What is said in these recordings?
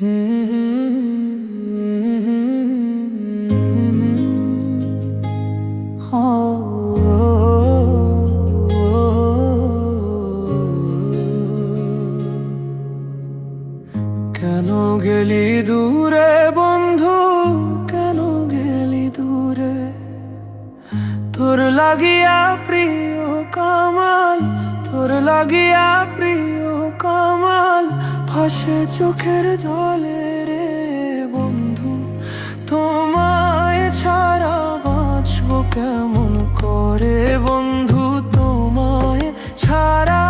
কেন গেলি দূরে, বন্ধু? কেন গেলি দূরে? তোর লাগিয়া প্রিয় কামাল, তোর লাগিয়া প্রিয় কামাল ভাসে চোখের জলে রে বন্ধু, তোমায় ছাড়া বাঁচবো কেমন করে? বন্ধু, তোমায় ছাড়া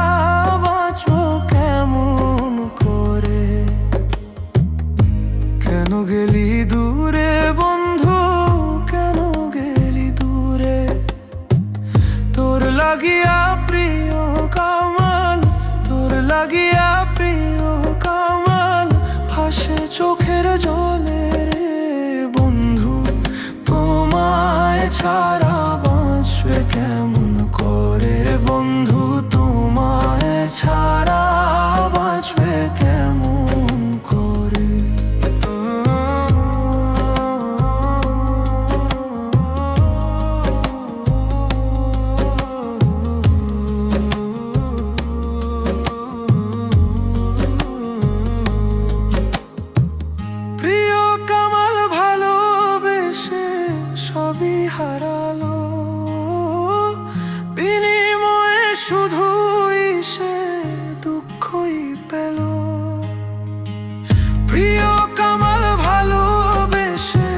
বাঁচবো কেমন করে? কেন গেলি দূরে বন্ধু? কেন গেলি দূরে? তোর লাগিয়া প্রিয় কামাল, তোর লাগিয়া চোখের জলে হারালো। বিনিময়ে শুধুই সে দুঃখই পেল। প্রিয় কামাল ভালোবেসে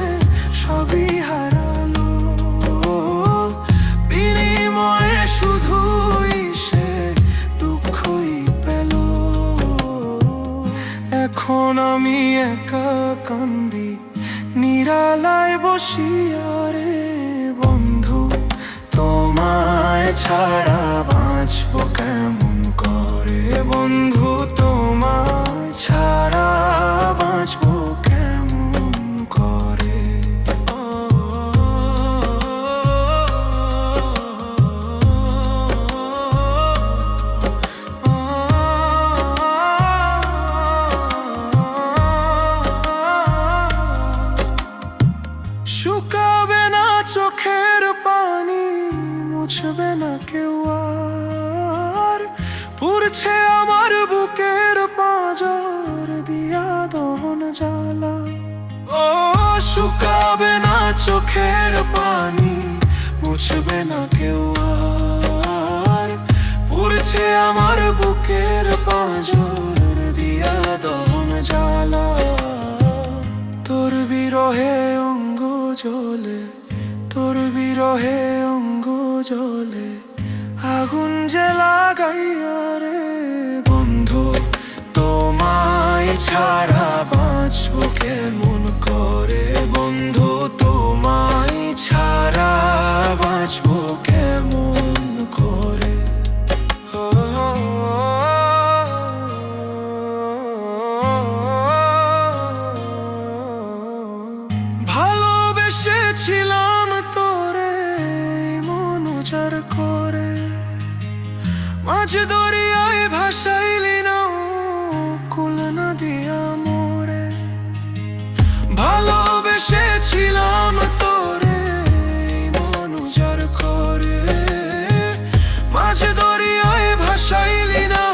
সবই হারালো। বিনিময়ে শুধুই সে দুঃখই পেল। এখন আমি একা কান্দি, নিরালায় বসিয়া রে ছাড়া বাঁচবো কেমন করে বন্ধু তোমায় ছাড়া বাঁচবো কেমন করে? পানি মুছবে না কেউ আর। পুরছে আমার বুকের পাঁজর, দিয়া দহন জ্বালা। ও, শুকাবে না চোখের পানি, মুছবে না কেউ আর। পুরছে আমার বুকের পাঁজর, দিয়া দহন জ্বালা। তোর বিরহে অঙ্গ জলে তোর বিরহে জলে আগুন যে লাগাইয়া রে বন্ধু তোমায় ছাড়া বাঁচবো কেমন? মাঝ দরিয়ায় ভাসাইলি না, কুল না দিয়া মোরে ভালোবেসেছিলাম তোরে, মন উজাড় করে। মাঝ দরিয়ায় ভাসাইলি না,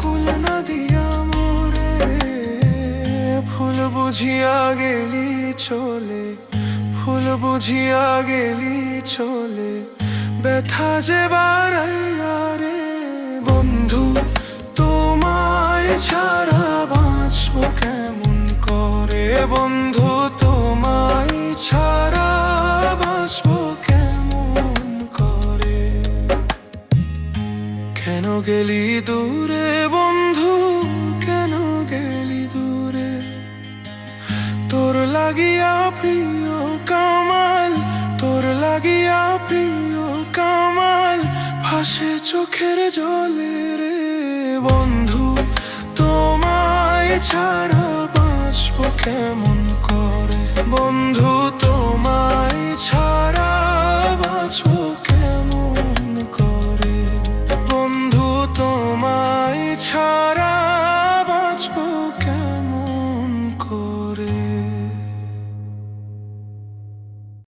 কুল না দিয়া মোরে ফুল বুঝিয়া গেলি চলে, ফুল বুঝিয়া গেলি চলে। ব্যথা যে বাড়াইয়া বন্ধু, তোমায় ছাড়া বাঁচবো কেমন করে? বন্ধু, তোমায় ছাড়া বাঁচবো কেমন করে? কেন গেলি দূরে বন্ধু? কেন গেলি দূরে? তোর লাগিয়া প্রিয় কামাল, তোর লাগিয়া প্রিয় কামাল। ভাসে চোখের জলে রে বন্ধু তোমায় ছাড়া বাঁচবো কেমন?